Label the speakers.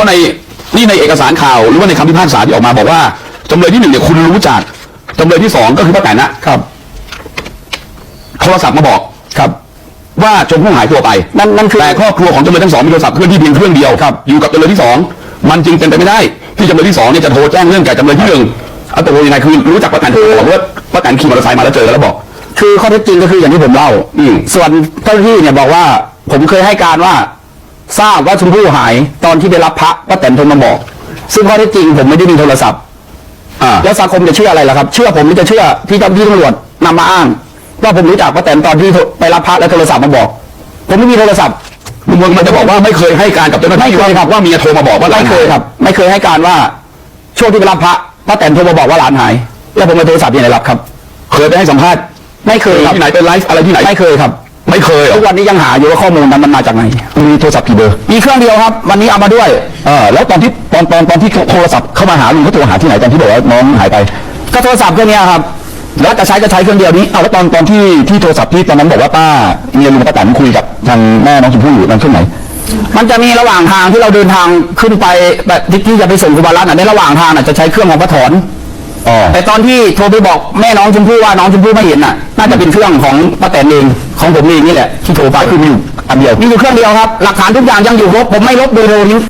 Speaker 1: ก็ในนี่ในเอกสารข่าวหรือว่าในคำพิพากษาที่ออกมาบอกว่าจำเลยที่หนึ่งเนี่ยคุณรู้จักจำเลยที่สองก็คือป้าแตนนะครับโทรศัพท์มาบอก
Speaker 2: ครับ
Speaker 1: ว่าชมพู่หายตัวไป
Speaker 2: นั่นนั่นคือ
Speaker 1: แต่ครอบครัวของจำเลยทั้งสองมีโทรศัพท์เคลื่อนที่เพียงเครื่องเดียวครับอยู่กับจำเลยที่สองมันจึงเป็นไปไม่ได้ ที่จำเลยที่สองเนี่ยจะโทรแจ้งเรื่องแก่จำเลยที่หนึ่งเอาตกลงยังไงคือรู้จักป้าแตนบอกว่าป้าแตนขี่มอเตอร์ไซค์มาแล้วเจอกันแล้วบอก
Speaker 2: คือข้อเท็จจริงก็คืออย่างที่ผมเล่า
Speaker 1: อืม
Speaker 2: ส่วนเจ้าหน้าที่เนี่ยบอกว่า ผมเคยให้การว่า ทราบว่าชมพู่หายตอนที่ไปรับพระป้าแตนโทรมาบอก ซึ่งข้อเท็จจริงผมไม่ได้มีโทรศัพท์
Speaker 1: อ่า
Speaker 2: แล้วสังคมจะเชื่ออะไรล่ะครับ เชื่อผมหรือจะเชื่อที่เจ้าหน้าที่ตำรวจนำมาอ้างว่าผมรู้จักป้าแตนตอนที่ไปรับพระแล้วโทรศัพท์มาบอก ผมไม่มีโทรศัพท์
Speaker 1: ลุงพลมันจะบอกว่าไม่เคยให้การกับเจ้าหน้าที่
Speaker 2: ไม่เคยครับ
Speaker 1: ว่าเมียโทรมาบอกว่าหลา
Speaker 2: ไม่
Speaker 1: น
Speaker 2: เคยครับ ไม่เคยให้การว่าช่วงที่ไปรับพระป้าแตนโทรมาบอกว่าหลานหาย แล้วผมไปโทรศัพท์ที่ไหนรับครับ
Speaker 1: เคยไปให้สัมภาษณ์
Speaker 2: ไม่เคยครับ
Speaker 1: ที่ไหนไปไลฟ์อะไรที่ไหน
Speaker 2: ไม่เคยครับ
Speaker 1: ไม่เคยเหร
Speaker 2: ทุ
Speaker 1: อก
Speaker 2: วันนี้ยังหาอยู่ว่าข้อมูลนั้นมันมาจากไหน
Speaker 1: มีโทรศัพท์กี่เบอร์
Speaker 2: มีเครื่องเดียวครับ วันนี้เอามาด้วย
Speaker 1: เออแล้วตอนที่ตอนตอนตอนที่โทรศัพท์เข้ามาหาลุงเขาโทรหาที่ไหนตอนที่บอกว่าน้องหายไป
Speaker 2: ก็โทรศัพท์เครื่องเนี้ยครับ แล้วจะใช้จะใช้เครื่องเดียวนี้
Speaker 1: เอาแล้วตอนตอนที่ที่โทรศัพท์ที่ตอนนั้นบอกว่าป้าเมียลุงป้าแตนคุยกับทางแม่น้องชมพู่อยู่นั่นช่วงไหน
Speaker 2: มันจะมีระหว่างทางที่เราเดินทางขึ้นไปแบบที่ที่จะไปส่งครูบารัตน์อะในระหว่างทางอะจะใช้เครื่องของพระถอน
Speaker 1: อ๋อ
Speaker 2: แต่ตอนที่โทรไปบอกแม่น้องชมพู่ว่าน้องชมพู่ไม่เห็นน่ะ น่าจะเป็นเครื่องของป้าแตนเองของผมเองนี่แหละที่โทรไป
Speaker 1: คือมีอยู่อันเดียว
Speaker 2: มีอยู่เครื่องเดียวครับ หลักฐานทุกอย่างยังอยู่ครบผมไม่ลบดูโทรทิ้ง